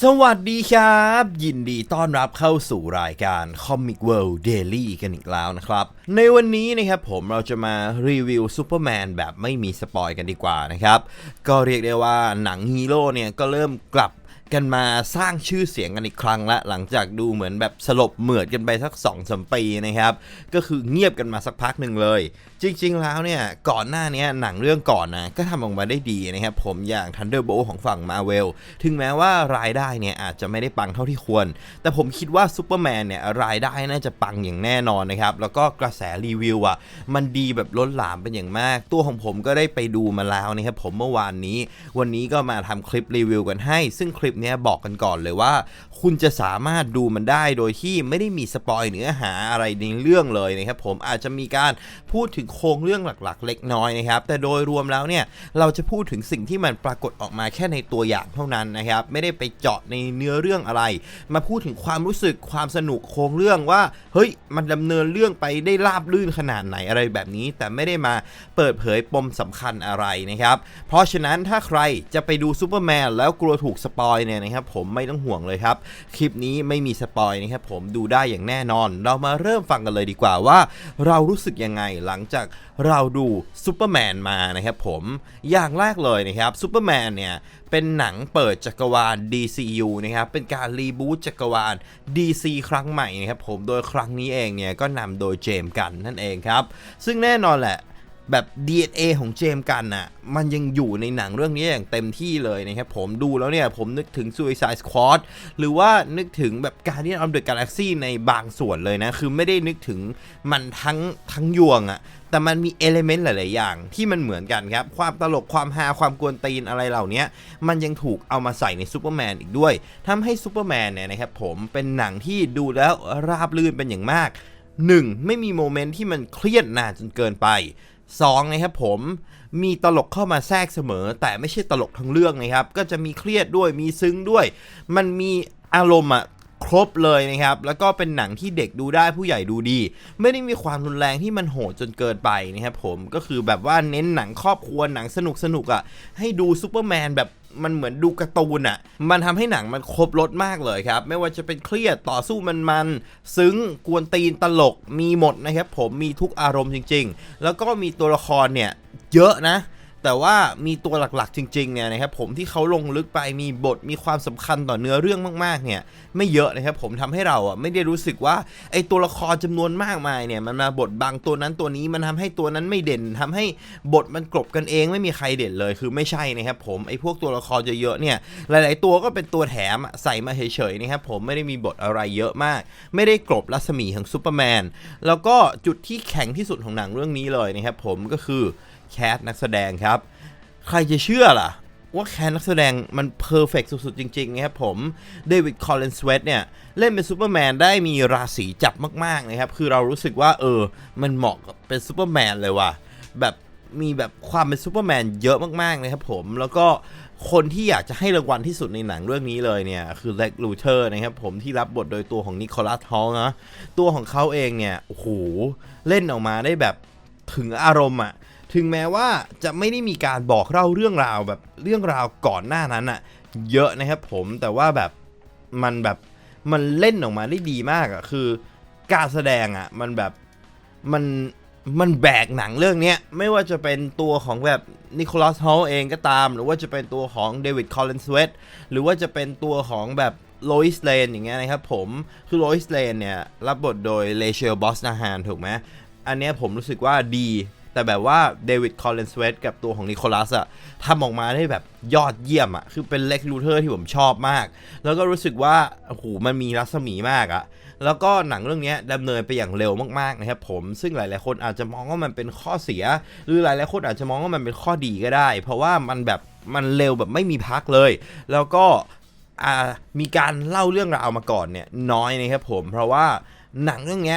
สวัสดีครับ ยินดีต้อนรับเข้าสู่รายการ Comic World Daily กันอีกแล้วนะครับ ในวันนี้นะครับผมเราจะมารีวิวซูเปอร์แมนแบบไม่มีสปอยกันดีกว่านะครับ ก็เรียกได้ว่าหนังฮีโร่เนี่ยก็เริ่มกลับ กันมาสร้างชื่อเสียงกันอีกครั้งละ หลังจากดูเหมือนแบบสลบเหมือดกันไปสัก2อสมปีนะครับ ก็คือเงียบกันมาสักพักหนึ่งเลย จริง ๆ แล้วเนี่ย ก่อนหน้านี้หนังเรื่องก่อนนะก็ทำออกมาได้ดีนะครับ ผมอย่าง Thunderbolt ของฝั่ง Marvel ถึงแม้ว่ารายได้เนี่ยอาจจะไม่ได้ปังเท่าที่ควร แต่ผมคิดว่าซูเปอร์แมนเนี่ยรายได้น่าจะปังอย่างแน่นอนนะครับ แล้วก็กระแสรีวิวอะมันดีแบบล้นหลามเป็นอย่างมาก ตัวของผมก็ได้ไปดูมาแล้วนะครับผมเมื่อวานนี้ วันนี้ก็มาทำคลิปรีวิวกันให้ ซึ่งคลิปเนี้ยบอกกันก่อนเลยว่า คุณจะสามารถดูมันได้โดยที่ไม่ได้มีสปอยเนื้อหาอะไรในเรื่องเลยนะครับผมอาจจะมีการพูดถึงโครงเรื่องหลักๆ เล็กน้อยนะครับ แต่โดยรวมแล้วเนี่ยเราจะพูดถึงสิ่งที่มันปรากฏออกมาแค่ในตัวอย่างเท่านั้นนะครับไม่ได้ไปเจาะในเนื้อเรื่องอะไร มาพูดถึงความรู้สึกความสนุกโครงเรื่องว่า เฮ้ยมันดำเนินเรื่องไปได้ราบลื่นขนาดไหนอะไรแบบนี้ แต่ไม่ได้มาเปิดเผยปมสำคัญอะไรนะครับ เพราะฉะนั้นถ้าใครจะไปดูซูเปอร์แมนแล้วกลัวถูกสปอยเนี่ยนะครับผมไม่ต้องห่วงเลยครับ คลิปนี้ไม่มีสปอยนะครับผมดูได้อย่างแน่นอน เรามาเริ่มฟังกันเลยดีกว่าว่า เรารู้สึกยังไงหลังจากเราดูซูเปอร์แมนมานะครับผมอย่างแรกเลยนะครับซูเปอร์แมนเนี่ยเป็นหนังเปิดจักรวาล DCU นะครับเป็นการรีบูตจักรวาล DC ครั้งใหม่นะครับผมโดยครั้งนี้เองเนี่ยก็นำโดยเจมส์กันนั่นเองครับ ซึ่งแน่นอนแหละ แบบ DNA ของเจมส์กันน่ะ มันยังอยู่ในหนังเรื่องนี้อย่างเต็มที่เลยนะครับผมดูแล้วเนี่ย ผมนึกถึง Suicide Squad หรือว่านึกถึงแบบ Guardian of the Galaxy ในบางส่วนเลยนะ คือไม่ได้นึกถึงมันทั้งทั้งยวงอะแต่มันมีเอลเมนต์หลาย ๆ อย่างที่มันเหมือนกันครับ ความตลกความฮาความกวนตีนอะไรเหล่านี้มันยังถูกเอามาใส่ในซูเปอร์แมนอีกด้วยทำให้ซูเปอร์แมนเนี่ยนะครับผมเป็นหนังที่ดูแล้วราบลื่นเป็นอย่างมาก 1. ไม่มีโมเมนต์ที่มันเครียดนานจนเกินไป 2. นะครับผมมีตลกเข้ามาแทรกเสมอ แต่ไม่ใช่ตลกทั้งเรื่องนะครับ ก็จะมีเครียดด้วยมีซึ้งด้วย มันมีอารมณ์อะครบเลยนะครับ แล้วก็เป็นหนังที่เด็กดูได้ผู้ใหญ่ดูดี ไม่ได้มีความรุนแรงที่มันโหดจนเกินไปนะครับผมก็คือแบบว่าเน้นหนังครอบครัวหนังสนุกสนุกอะ่ะให้ดูซูเปอร์แมนแบบ มันเหมือนดูการ์ตูนอะ่ะ มันทำให้หนังมันครบรถมากเลยครับ ไม่ว่าจะเป็นเครียดต่อสู้มันมันซึ้งกวนตีนตลกมีหมดนะครับ ผมมีทุกอารมณ์จริง ๆ แล้วก็มีตัวละครเนี่ยเยอะนะ แต่ว่ามีตัวหลักๆจริงๆเนี่ยนะครับผมที่เขาลงลึกไปมีบทมีความสำคัญต่อเนื้อเรื่องมากๆเนี่ยไม่เยอะนะครับผมทำให้เราอะไม่ได้รู้สึกว่าไอตัวละครจำนวนมากมายเนี่ยมันมาบทบังตัวนั้นตัวนี้มันทำให้ตัวนั้นไม่เด่นทำให้บทมันกลบกันเองไม่มีใครเด่นเลยคือไม่ใช่นะครับผมไอพวกตัวละครเยอะๆเนี่ยหลาย ๆ ตัวก็เป็นตัวแถมใส่มาเฉยๆนะครับผมไม่ได้มีบทอะไรเยอะมาก ไม่ได้กลบรัศมีของซูเปอร์แมนแล้วก็จุดที่แข็งที่สุดของหนังเรื่องนี้เลยนะครับผมก็คือ แคสนักแสดงครับ ใครจะเชื่อล่ะ ว่าแคนนักแสดงมันเพอร์เฟกสุด ๆ จริง ๆ นะครับผม เดวิด คอลเลนสเวตเนี่ย เล่นเป็นซูเปอร์แมนได้มีราศีจับมาก ๆ นะครับ คือเรารู้สึกว่าเออ มันเหมาะกับเป็นซูเปอร์แมนเลยว่ะ แบบมีแบบความเป็นซูเปอร์แมนเยอะมากๆนะครับผม แล้วก็คนที่อยากจะให้รางวัลที่สุดในหนังเรื่องนี้เลยเนี่ย คือเล็กลูเทอร์นะครับผมที่รับบทโดยตัวของนิโคลัสฮอลนะตัวของเขาเองเนี่ยโอ้โหเล่นออกมาได้แบบถึงอารมณ์อะ ถึงแม้ว่าจะไม่ได้มีการบอกเล่าเรื่องราวแบบเรื่องราวก่อนหน้านั้นอะเยอะนะครับผมแต่ว่าแบบมันแบบมันเล่นออกมาได้ดีมากอะคือ การแสดงอะมันแบบมันมันแบกหนังเรื่องเนี้ยไม่ว่าจะเป็นตัวของแบบนิโคลัสฮอลเองก็ตาม หรือว่าจะเป็นตัวของเดวิดคอลเลนสเวตหรือว่าจะเป็นตัวของแบบโลอิสเลนอย่างเงี้ยนะครับผมคือโลอิสเลนเนี่ย รับบทโดยเลเชลบอสนาฮานถูกไหมอันเนี้ยผมรู้สึกว่าดี แต่แบบว่าเดวิดคอลเลนสเวตกับตัวของนิโคลัสอะทำออกมาได้แบบยอดเยี่ยมอะคือเป็นเล็กลูเทอร์ที่ผมชอบมาก แล้วก็รู้สึกว่าโอ้โหมันมีรัศมีมากอะแล้วก็หนังเรื่องนี้ดำเนินไปอย่างเร็วมากๆนะครับผมซึ่งหลายๆคนอาจจะมองว่ามันเป็นข้อเสีย หรือหลายๆคนอาจจะมองว่ามันเป็นข้อดีก็ได้ เพราะว่ามันแบบมันเร็วแบบไม่มีพักเลย แล้วก็มีการเล่าเรื่องราวมาก่อนเนี่ยน้อยนะครับผมเพราะว่าหนังเรื่องนี้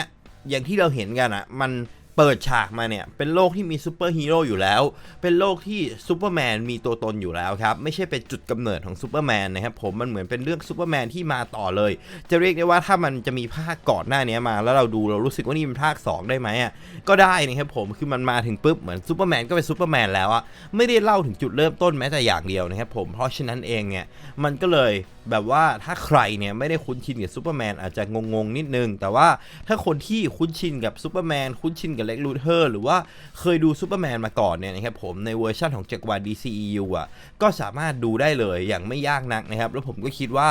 อย่างที่เราเห็นกันอะมัน เปิดฉากมาเนี่ย เป็นโลกที่มีซูเปอร์ฮีโร่อยู่แล้ว เป็นโลกที่ซูเปอร์แมนมีตัวตนอยู่แล้วครับ ไม่ใช่เป็นจุดกำเนิดของซูเปอร์แมนนะครับผมมันเหมือนเป็นเรื่องซูเปอร์แมนที่มาต่อเลย จะเรียกได้ว่าถ้ามันจะมีภาคก่อนหน้านี้มา แล้วเราดูเรารู้สึกว่านี่เป็นภาค 2 ได้ไหมอะก็ได้นะครับผมคือมันมาถึงปุ๊บเหมือนซูเปอร์แมนก็เป็นซูเปอร์แมนแล้วอะไม่ได้เล่าถึงจุดเริ่มต้นแม้แต่อย่างเดียวนะครับผมเพราะฉะนั้นเองเนี่ยมันก็เลยแบบว่าถ้าใครเนี่ยไม่ได้คุ้นชินกับซูเปอร์แมนอาจจะงงๆนิดนึงแต่ว่าถ้าคนที่คุ้นชินกับซูเปอร์แมนคุ้นชินกับเล็กลูเทอร์หรือว่าเคยดูซูเปอร์แมนมาก่อนเนี่ยนะครับผมในเวอร์ชันของจักรวาล DCEU อะก็สามารถดูได้เลยอย่างไม่ยากนักนะครับ แล้วผมก็คิดว่า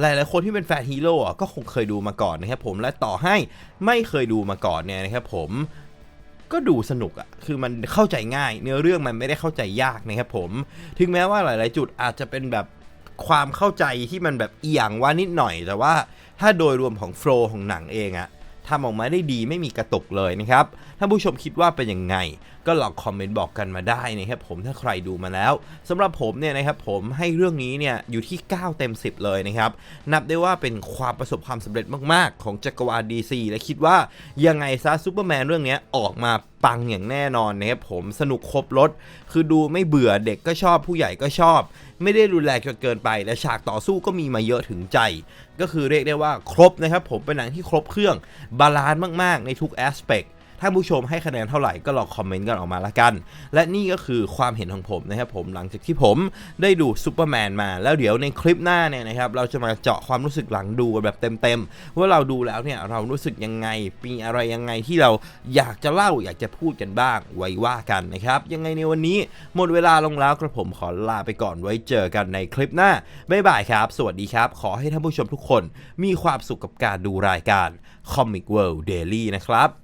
หลายๆคนที่เป็นแฟนฮีโร่อะก็คงเคยดูมาก่อนนะครับผมและต่อให้ไม่เคยดูมาก่อนเนี่ยนะครับผมก็ดูสนุกอะคือมันเข้าใจง่าย เนื้อเรื่องมันไม่ได้เข้าใจยากนะครับผม ถึงแม้ว่าหลาย ๆ จุดอาจจะเป็นแบบความเข้าใจที่มันแบบเอียงว่านิดหน่อย แต่ว่าถ้าโดยรวมของโฟล์ของหนังเองอะ ทำออกมาได้ดีไม่มีกระตุกเลยนะครับถ้าผู้ชมคิดว่าเป็นยังไง ก็ลองคอมเมนต์บอกกันมาได้นะครับผมถ้าใครดูมาแล้วสำหรับผมเนี่ยนะครับผมให้เรื่องนี้เนี่ยอยู่ที่ 9 เต็ม 10 เลยนะครับ นับได้ว่าเป็นความประสบความสำเร็จมาก ๆ ของจักรวาล DC และคิดว่ายังไงซะซูเปอร์แมนเรื่องนี้ออกมา ปังอย่างแน่นอนนะครับผมสนุกครบรถ คือดูไม่เบื่อเด็กก็ชอบผู้ใหญ่ก็ชอบ ไม่ได้รุนแรงจนเกินไป และฉากต่อสู้ก็มีมาเยอะถึงใจ ก็คือเรียกได้ว่าครบนะครับผมเป็นหนังที่ครบเครื่องบาลานซ์มากๆ ในทุกแอสเปก ถ้าผู้ชมให้คะแนนเท่าไหร่ก็ลองคอมเมนต์กันออกมาละกัน และนี่ก็คือความเห็นของผมนะครับผมหลังจากที่ผมได้ดูซูเปอร์แมนมา แล้วเดี๋ยวในคลิปหน้าเนี่ยนะครับเราจะมาเจาะความรู้สึกหลังดูแบบเต็มๆว่าเราดูแล้วเนี่ยเรารู้สึกยังไงมีอะไรยังไงที่เราอยากจะเล่าอยากจะพูดกันบ้างไว้ว่ากันนะครับยังไงในวันนี้หมดเวลาลงแล้วกระผมขอลาไปก่อนไว้เจอกันในคลิปหน้าบ๊ายบายครับ สวัสดีครับ ขอให้ท่านผู้ชมทุกคนมีความสุขกับการดูรายการ Comic World Daily นะครับ